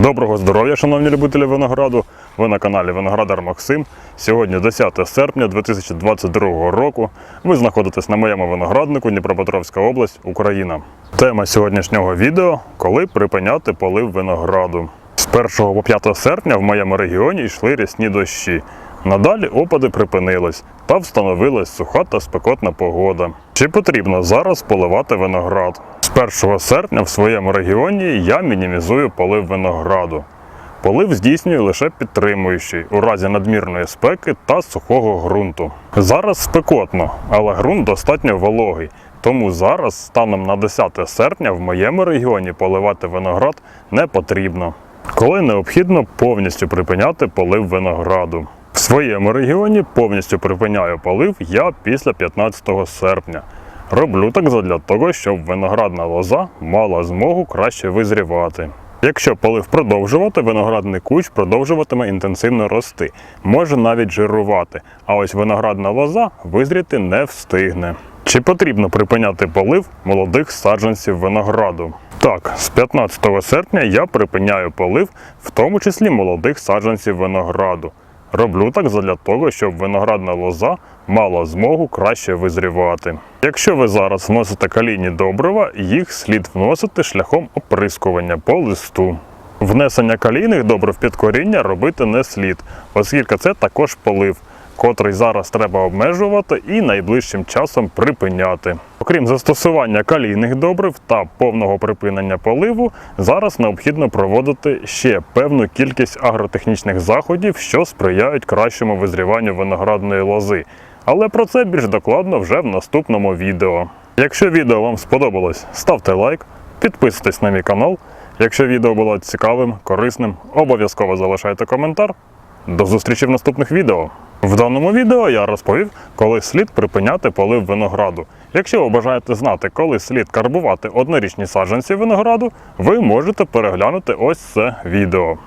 Доброго здоров'я, шановні любителі винограду. Ви на каналі Виноградар Максим. Сьогодні 10 серпня 2022 року. Ви знаходитесь на моєму винограднику Дніпропетровська область, Україна. Тема сьогоднішнього відео коли припиняти полив винограду. З 1 по 5 серпня в моєму регіоні йшли рясні дощі. Надалі опади припинились та встановилась суха та спекотна погода. Чи потрібно зараз поливати виноград? З 1 серпня в своєму регіоні я мінімізую полив винограду. Полив здійснюю лише підтримуючий у разі надмірної спеки та сухого ґрунту. Зараз спекотно, але ґрунт достатньо вологий. Тому зараз, станом на 10 серпня, в моєму регіоні поливати виноград не потрібно. Коли необхідно повністю припиняти полив винограду. Своєму регіоні повністю припиняю полив я після 15 серпня. Роблю так задля того, щоб виноградна лоза мала змогу краще визрівати. Якщо полив продовжувати, виноградний кущ продовжуватиме інтенсивно рости, може навіть жирувати, а ось виноградна лоза визріти не встигне. Чи потрібно припиняти полив молодих саджанців винограду? Так, з 15 серпня я припиняю полив, в тому числі молодих саджанців винограду. Роблю так задля того, щоб виноградна лоза мала змогу краще визрівати. Якщо ви зараз вносите калійні добрива, їх слід вносити шляхом оприскування по листу. Внесення калійних добрив під коріння робити не слід, оскільки це також полив, котрий зараз треба обмежувати і найближчим часом припиняти. Окрім застосування калійних добрив та повного припинення поливу, зараз необхідно проводити ще певну кількість агротехнічних заходів, що сприяють кращому визріванню виноградної лози. Але про це більш докладно вже в наступному відео. Якщо відео вам сподобалось, ставте лайк, підписуйтесь на мій канал. Якщо відео було цікавим, корисним, обов'язково залишайте коментар. До зустрічі в наступних відео. В даному відео я розповів, коли слід припиняти полив винограду. Якщо ви бажаєте знати, коли слід карбувати однорічні саджанці винограду, ви можете переглянути ось це відео.